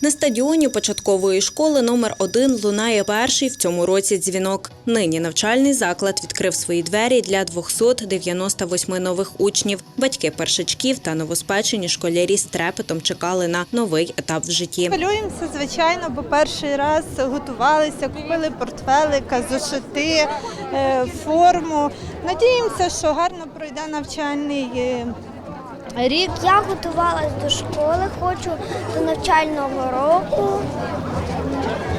На стадіоні початкової школи номер 1 лунає перший в цьому році дзвінок. Нині навчальний заклад відкрив свої двері для 298 нових учнів. Батьки першачків та новоспечені школярі з трепетом чекали на новий етап в житті. Хвилюємося, звичайно, бо перший раз готувалися, купили портфелика, зошити, е, форму. Надіємося, що гарно пройде навчальний е, рік. Я готувалась до школи, хочу до навчального року.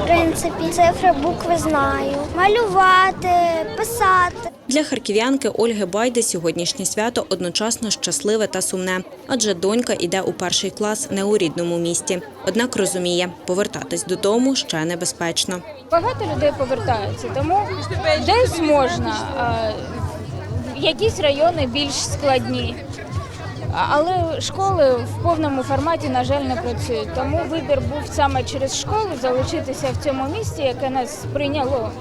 В принципі, цифри, букви знаю. Малювати, писати. Для харків'янки Ольги Байди сьогоднішнє свято одночасно щасливе та сумне, адже донька іде у перший клас не у рідному місті. Однак розуміє, повертатись додому ще небезпечно. Багато людей повертаються, тому десь можна. Якісь райони більш складні. Але школи в повному форматі, на жаль, не працюють. Тому вибір був саме через школу залишитися в цьому місті, яке нас прийняло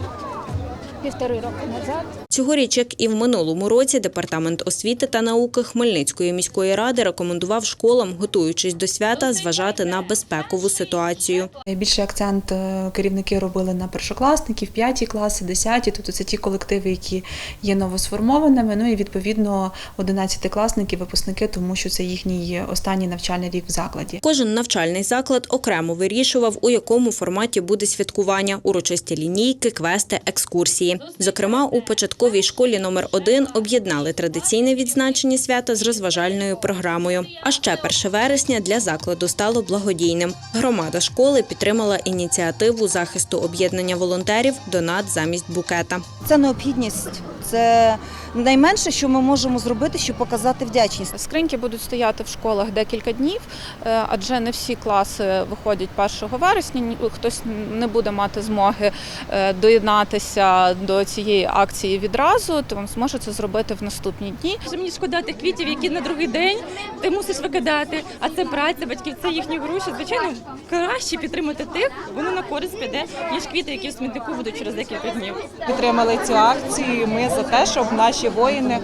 півтори роки назад. Цьогоріч, як і в минулому році, департамент освіти та науки Хмельницької міської ради рекомендував школам, готуючись до свята, зважати на безпекову ситуацію. Більший акцент е, керівники робили на першокласників, п'яті класи, десяті. Тобто це ті колективи, які є новосформованими. Ну і відповідно одинадцятикласники, випускники, тому що це їхній останній навчальний рік в закладі. Кожен навчальний заклад окремо вирішував, у якому форматі буде святкування, урочисті лінійки, квести, екскурсії. Зокрема, у початковій школі номер 1 об'єднали традиційне відзначення свята з розважальною програмою. А ще 1 вересня для закладу стало благодійним. Громада школи підтримала ініціативу захисту об'єднання волонтерів Донат замість букета. Це необхідність. Це найменше, що ми можемо зробити, щоб показати вдячність. Скриньки будуть стояти в школах декілька днів, е, адже не всі класи виходять 1 вересня. Хтось не буде мати змоги е, доєднатися до цієї акції відразу, то зможе це зробити в наступні дні. Мені шкода тих квітів, які на другий день ти мусиш викидати. А це праця батьків, це їхні гроші. Звичайно, краще підтримати тих, воно на користь піде, ніж квіти, які в смітнику будуть через декілька днів. підтримали цю акцію. Ми за те, щоб наші воїни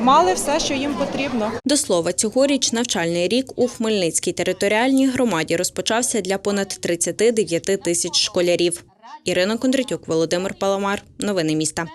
мали все, що їм потрібно. До слова, цьогоріч навчальний рік у Хмельницькій територіальній громаді розпочався для понад 39 тисяч школярів. Ірина Кондратюк, Володимир Паламар. Новини міста.